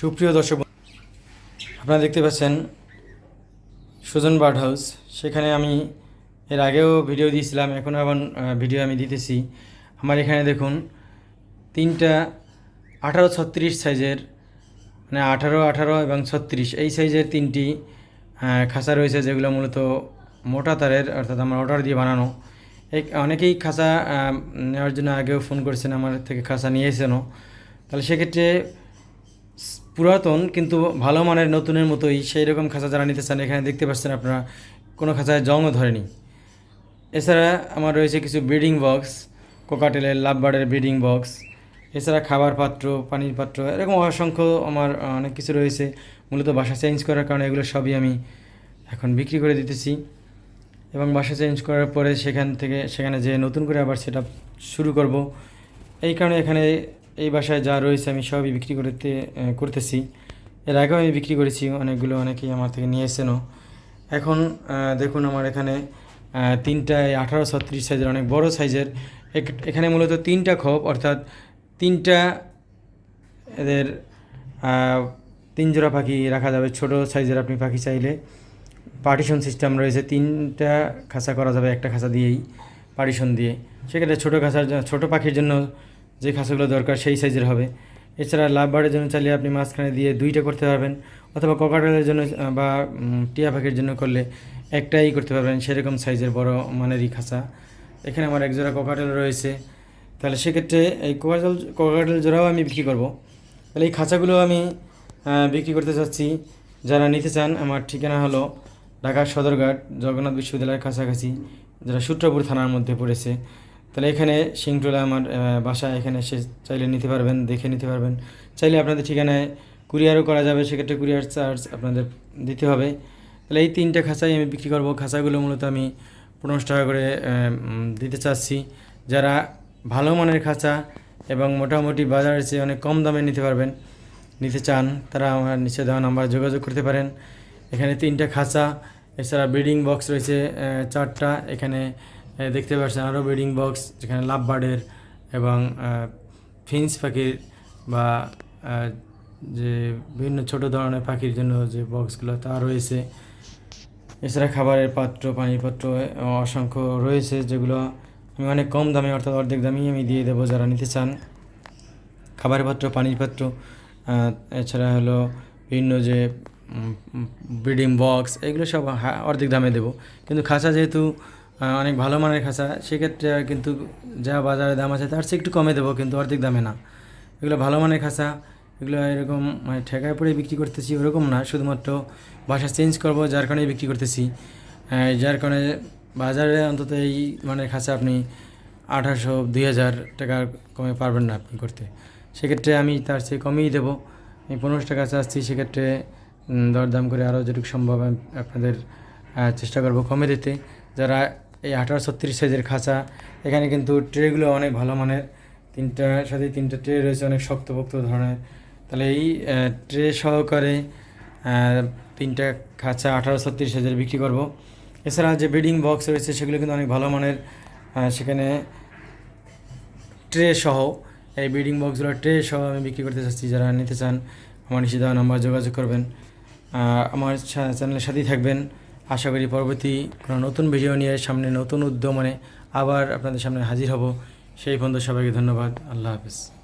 সুপ্রিয় দর্শক আপনারা দেখতে পাচ্ছেন সুজন বার্ড হাউস সেখানে আমি এর আগেও ভিডিও দিয়েছিলাম, এখন আবার ভিডিও আমি দিতেছি। আমার এখানে দেখুন, তিনটা আঠারো ছত্রিশ সাইজের মানে আঠারো আঠারো এবং ছত্রিশ। এই সাইজের তিনটি খাঁচা রয়েছে যেগুলো মূলত মোটা তারের, অর্থাৎ আমার অর্ডার দিয়ে বানানো। এক, অনেকেই খাঁচা নেওয়ার জন্য আগেও ফোন করেছেন, আমার থেকে খাঁচা নিয়ে এসেনও তাহলে সেক্ষেত্রে পুরাতন কিন্তু ভালো মানের নতুনের মতোই সেই রকম খাঁচা যারা নিতে চান, এখানে দেখতে পাচ্ছেন আপনারা, কোনো খাঁচায় জংও ধরেনি। এছাড়া আমার রয়েছে কিছু ব্রিডিং বক্স, কোকাটেলের, লাভবার্ডের ব্রিডিং বক্স, এছাড়া খাবার পাত্র, পানির পাত্র, এরকম অসংখ্য আমার অনেক কিছু রয়েছে। মূলত বাসা চেঞ্জ করার কারণে এগুলো সবই আমি এখন বিক্রি করে দিতেছি। এবং বাসা চেঞ্জ করার পরে সেখান থেকে, সেখানে যে নতুন করে আবার সেটা শুরু করব। এই কারণে এখানে এই বাসায় যা রয়েছে আমি সবই বিক্রি করতে করতেছি। এর আগেও আমি বিক্রি করেছি অনেকগুলো অনেকেই আমার থেকে নিয়ে এসেনও এখন দেখুন আমার এখানে আহ, তিনটা আঠারো ছত্রিশ সাইজের অনেক বড় সাইজের এখানে মূলত তিনটা খোপ অর্থাৎ তিনটা এদের তিন জোড়া পাখি রাখা যাবে। ছোট সাইজের আপনি পাখি চাইলে। পার্টিশন সিস্টেম রয়েছে তিনটা খাঁচা করা যাবে একটা খাঁচা দিয়েই পার্টিশন দিয়ে। সেক্ষেত্রে ছোটো খাঁচার ছোটো পাখির জন্য যে খাঁচাগুলো দরকার সেই সাইজের হবে। এছাড়া লাভ বার্ডের জন্য চাইলে আপনি মাঝখানে দিয়ে দুইটা করতে পারবেন, অথবা ককাটেলের জন্য বা টিয়া পাখির জন্য করলে একটাই করতে পারবেন সেরকম সাইজের বড় মানেরই খাঁচা এখানে আমার এক জোড়া ককাটেল রয়েছে। তাহলে সেক্ষেত্রে এই কোকাটেল কোকাটেল জোড়াও আমি বিক্রি করব। তাহলে এই খাঁচাগুলো আমি বিক্রি করতে চাচ্ছি। যারা নিতে চান, আমার ঠিকানা হলো ঢাকা সদরঘাট, জগন্নাথ বিশ্ববিদ্যালয়ের কাছাকাছি যারা সূত্রপুর থানার মধ্যে পড়েছে। তাহলে এখানে সিংটোলা আমার বাসা এখানে এসে চাইলে নিতে পারবেন, দেখে নিতে পারবেন। চাইলে আপনাদের ঠিকানায় কুরিয়ারও করা যাবে, সেক্ষেত্রে কুরিয়ার চার্জ আপনাদের দিতে হবে। তাহলে এই তিনটে খাঁচাই আমি বিক্রি করব। খাঁচাগুলো মূলত আমি পনেরোশো টাকা করে দিতে চাচ্ছি। যারা ভালো মানের খাঁচা এবং মোটামুটি বাজারের চেয়ে অনেক কম দামে নিতে পারবেন, নিতে চান, তারা আমার নিচে দেওয়া নাম্বার যোগাযোগ করতে পারেন। এখানে তিনটা খাঁচা, এছাড়া ব্রিডিং বক্স রয়েছে চারটা। এখানে দেখতে পাচ্ছেন আরও ব্রিডিং বক্স যেখানে লাভ বার্ডের এবং ফিন্স পাখির বা যে বিভিন্ন ছোট ধরনের পাখির জন্য যে বক্সগুলো তা রয়েছে। এছাড়া খাবারের পাত্র পানির পাত্র অসংখ্য রয়েছে, যেগুলো আমি অনেক কম দামে, অর্থাৎ অর্ধেক দামেই আমি দিয়ে দেবো যারা নিতে চান। খাবারের পাত্র পানির পাত্র এছাড়া হলো বিভিন্ন যে ব্রিডিং বক্স এগুলো সব অর্ধেক দামে দেবো। কিন্তু খাঁচা যেহেতু অনেক ভালো মানের খাঁচা। সেক্ষেত্রে কিন্তু যা বাজারে দাম আছে তার চেয়ে একটু কমে দেবো, কিন্তু অর্ধেক দামে না। এগুলো ভালো মানের খাঁচা, এগুলো এরকম মানে ঠেকায় পড়ে বিক্রি করতেছি ওরকম না, শুধুমাত্র বাসা চেঞ্জ করব যার কারণে বিক্রি করতেছি। যার কারণে বাজারে অন্তত এই মানের খাঁচা আপনি আঠারোশো, দুই হাজার টাকার কমে পারবেন না আপনি করতে। সেক্ষেত্রে আমি তার চেয়ে কমেই দেবো। আমি পনেরোশো টাকা চাচ্ছি, সেক্ষেত্রে দরদাম করে আরও যেটুকু সম্ভব আমি আপনাদের চেষ্টা করব কমে দিতে। যারা এই আঠারো ছত্রিশ সাইজের খাঁচা। এখানে কিন্তু ট্রেগুলো অনেক ভালো মানের। তিনটার সাথে তিনটা ট্রে রয়েছে, অনেক শক্তপোক্ত ধরনের। তাহলে এই ট্রে সহকারে তিনটা খাঁচা আঠারো ছত্রিশ হাজার বিক্রি করব। এছাড়া যে ব্রিডিং বক্স রয়েছে, সেগুলো কিন্তু অনেক ভালো মানের। সেখানে ট্রে সহ, এই ব্রিডিং বক্সগুলো ট্রে সহ আমি বিক্রি করতে চাচ্ছি। যারা নিতে চান, আমার দেওয়া নাম্বার যোগাযোগ করবেন। আমার চ্যানেলের সাথেই থাকবেন। আশা করি পরবর্তী কোনো নতুন ভিডিও নিয়ে সামনে নতুন উদ্যমনে আবার আপনাদের সামনে হাজির হব। সেই পর্যন্ত সবাইকে ধন্যবাদ। আল্লাহ হাফিজ।